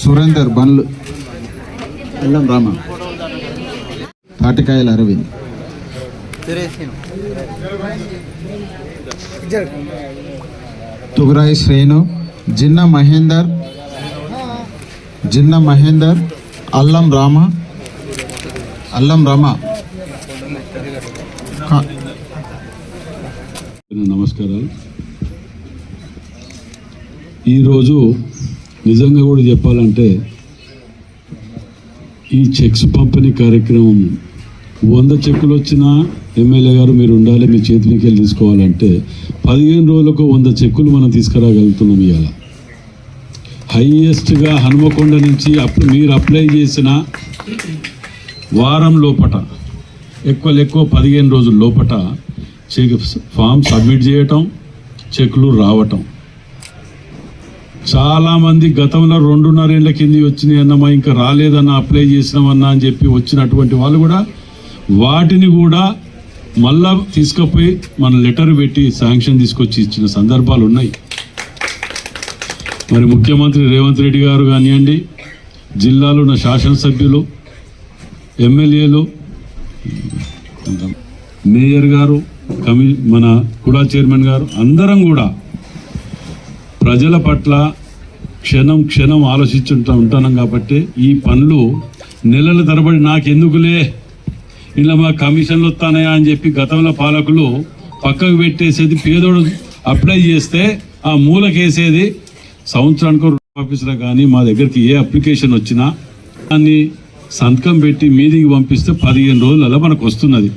సురేందర్ బండ్లు. ఎల్లం రామ. తాటికాయల అరవింద్. తుగురాయి శ్రేణు జిన్న మహేందర్ జిన్న మహేందర్ అల్లం రామ అల్లం రామ. నమస్కారాలు. ఈరోజు నిజంగా కూడా చెప్పాలంటే ఈ చెక్స్ పంపిణీ కార్యక్రమం వంద చెక్కులు వచ్చినా ఎమ్మెల్యే గారు మీరు ఉండాలి మీ చేతికి వెళ్ళి తీసుకోవాలంటే పదిహేను రోజులకు వంద చెక్కులు మనం తీసుకురాగలుగుతున్నాం ఇవాళ. హైయెస్ట్గా హనుమకొండ నుంచి అప్పుడు మీరు అప్లై చేసిన వారం లోపట ఎక్కువ ఎక్కువ పదిహేను రోజుల లోపట చెక్ ఫామ్ సబ్మిట్ చేయటం చెక్లు రావటం. చాలామంది గతంలో రెండున్నరేళ్ళ కింది వచ్చినాయి అన్నమా ఇంకా రాలేదన్న అప్లై చేసినామన్నా అని చెప్పి వచ్చినటువంటి వాళ్ళు కూడా వాటిని కూడా మళ్ళా తీసుకుపోయి మన లెటర్ పెట్టి శాంక్షన్ తీసుకొచ్చి ఇచ్చిన సందర్భాలు ఉన్నాయి. మరి ముఖ్యమంత్రి రేవంత్ రెడ్డి గారు కానివ్వండి జిల్లాలో ఉన్న శాసనసభ్యులు ఎమ్మెల్యేలు మేయర్ గారు కమి మన కుడా చైర్మన్ గారు అందరం కూడా ప్రజల పట్ల క్షణం క్షణం ఆలోచించుంటా ఉంటాను కాబట్టి ఈ పనులు నెలల తరబడి నాకెందుకులే? ఇలా మా కమిషన్లు వస్తానయా అని చెప్పి గతంలో పాలకులు పక్కకు పెట్టేసేది పేదోడు అప్లై చేస్తే ఆ మూలకేసేది సంవత్సరానికి ఆఫీసులో కానీ మా దగ్గరికి ఏ అప్లికేషన్ వచ్చినా దాన్ని సంతకం పెట్టి మీదికి పంపిస్తే పదిహేను రోజులలో మనకు వస్తున్నది.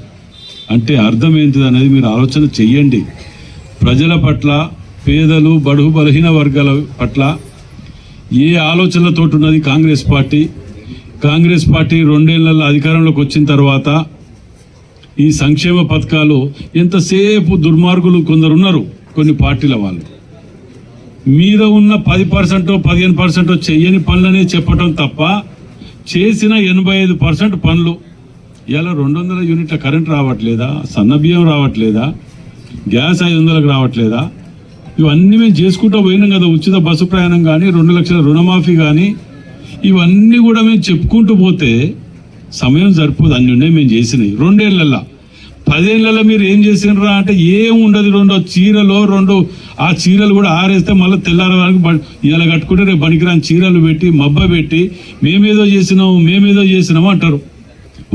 అంటే అర్థం ఏంటిది అనేది మీరు ఆలోచన చెయ్యండి. ప్రజల పట్ల పేదలు బడుగు బలహీన వర్గాల పట్ల ఏ ఆలోచనలతో ఉన్నది కాంగ్రెస్ పార్టీ? కాంగ్రెస్ పార్టీ రెండేళ్ళలో అధికారంలోకి వచ్చిన తర్వాత ఈ సంక్షేమ పథకాలు ఎంతసేపు దుర్మార్గులు కొందరు ఉన్నారు కొన్ని పార్టీల వాళ్ళు. మీద ఉన్న పది పర్సెంటో పదిహేను పర్సెంటో చెయ్యని పనులనే చెప్పటం తప్ప చేసిన ఎనభై ఐదు పర్సెంట్ పనులు. ఇలా రెండు వందల యూనిట్ల కరెంట్ రావట్లేదా? సన్న బియ్యం రావట్లేదా? గ్యాస్ ఐదు వందలకు రావట్లేదా? ఇవన్నీ మేము చేసుకుంటూ పోయినాం కదా ఉచిత బస్సు ప్రయాణం కానీ రెండు లక్షల రుణమాఫీ కానీ ఇవన్నీ కూడా మేము చెప్పుకుంటూ పోతే సమయం సరిపోదు. అన్ని ఉన్నాయి మేము చేసినాయి రెండేళ్ళలో పదేళ్ళలో మీరు ఏం చేసినరా అంటే ఏం ఉండదు రెండు చీరలో రెండు ఆ చీరలు కూడా ఆరేస్తే మళ్ళీ తెల్లారి వరకు ఇలా కట్టుకుంటే రేపు పనికిరాని చీరలు పెట్టి మబ్బ పెట్టి మేమేదో చేసినాం మేమేదో చేసినాం అంటారు.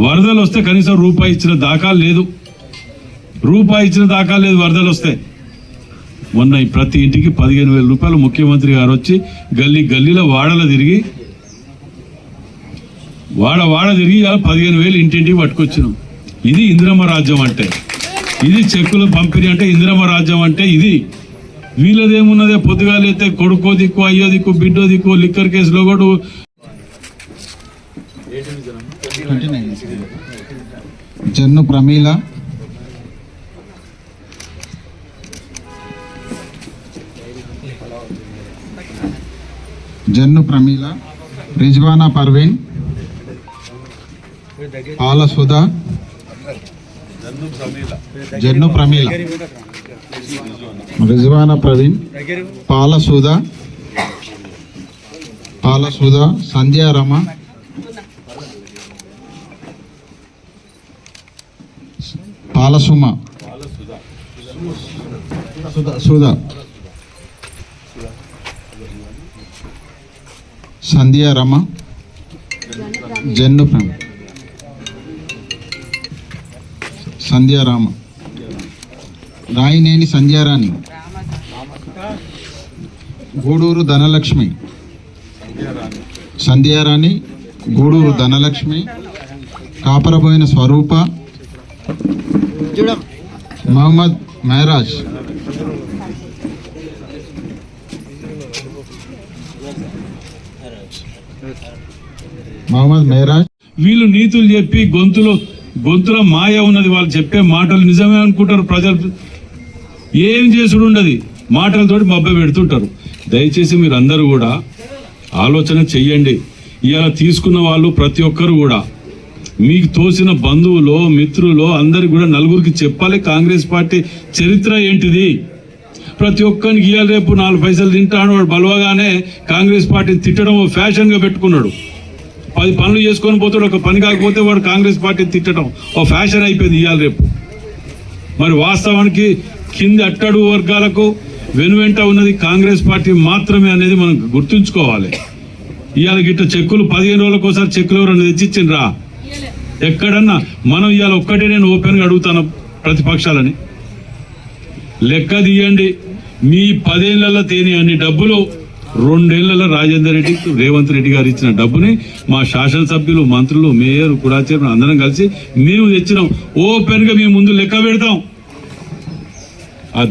వరదలు వస్తే కనీసం రూపాయి ఇచ్చిన దాఖలు లేదు. రూపాయి ఇచ్చిన దాఖలు లేదు వరదలు వస్తే. మొన్న ఈ ప్రతి ఇంటికి పదిహేను వేల రూపాయలు ముఖ్యమంత్రి గారు వచ్చి గల్లీ గల్లీలో వాడలో తిరిగి వాడ వాడ తిరిగి ఇలా పదిహేను వేలు ఇంటింటికి పట్టుకొచ్చినాం. ఇది ఇందిరమ్మ రాజ్యం అంటే. ఇది చెక్కుల పంపిణీ అంటే ఇందిరమ్మ రాజ్యం అంటే ఇది. వీళ్ళదేమున్నదే పొద్దుగాలైతే కొడుకో దిక్కు అయ్యో దిక్కు బిడ్డో దిక్కు లిక్కర్ కేసులో కూడా జన్ను ప్రమీల జన్ను ప్రమీల రిజ్వానా పర్వీన్ పాల సుధా జన్ను ప్రమీల రిజ్వానా ప్రవీణ్ పాల సుధా పాల సుధా సంధ్యారమ పాలసుమ సుధా. సంధ్యా రమ జన్ను ప్రేమ సంధ్యారామ రాయినేని సంధ్యారాణి గూడూరు ధనలక్ష్మి. సంధ్యారాణి గూడూరు ధనలక్ష్మి. కాపరబోయిన స్వరూప మహమ్మద్ మెహరాజ్ మహమ్మద్ మెహరాజ్ వీళ్ళు నీతులు చెప్పి గొంతులో గొంతులో మాయ ఉన్నది వాళ్ళు చెప్పే మాటలు నిజమే అనుకుంటారు ప్రజలు. ఏం చేసుడు ఉండదు. మాటలతోటి మబ్బ పెడుతుంటారు. దయచేసి మీరు అందరూ కూడా ఆలోచన చెయ్యండి. ఇలా తీసుకున్న వాళ్ళు ప్రతి ఒక్కరు కూడా మీకు తోసిన బంధువులో మిత్రులో అందరు కూడా నలుగురికి చెప్పాలి. కాంగ్రెస్ పార్టీ చరిత్ర ఏంటిది? ప్రతి ఒక్కరికి ఇవాళ రేపు నాలుగు పైసలు తింటాడు వాడు బలవగానే కాంగ్రెస్ పార్టీని తిట్టడం ఫ్యాషన్గా పెట్టుకున్నాడు. పది పనులు చేసుకొని పోతాడు ఒక పని కాకపోతే వాడు కాంగ్రెస్ పార్టీని తిట్టడం. ఓ ఫ్యాషన్ అయిపోయింది ఇవాళ రేపు. మరి వాస్తవానికి కింది అట్టడు వర్గాలకు వెనువెంట ఉన్నది కాంగ్రెస్ పార్టీ మాత్రమే అనేది మనం గుర్తుంచుకోవాలి. ఇవాళ గిట్ట చెక్కులు పదిహేను రోజులకు ఒకసారి చెక్కులు ఎవరన్నా తెచ్చిచ్చిండ్రా? ఎక్కడన్నా? మనం ఇవాళ ఒక్కటే నేను ఓపెన్గా అడుగుతాను ప్రతిపక్షాలని. లెక్క తీయండి. మీ పదేళ్ళలో తేని అన్ని డబ్బులు రెండేళ్ళలో రాజేందర్ రెడ్డి రేవంత్ రెడ్డి గారు ఇచ్చిన డబ్బుని మా శాసనసభ్యులు మంత్రులు మేయర్ కూడా అందరం కలిసి మేము తెచ్చినాం. ఓపెన్గా మేము ముందు లెక్క పెడతాం. ఆ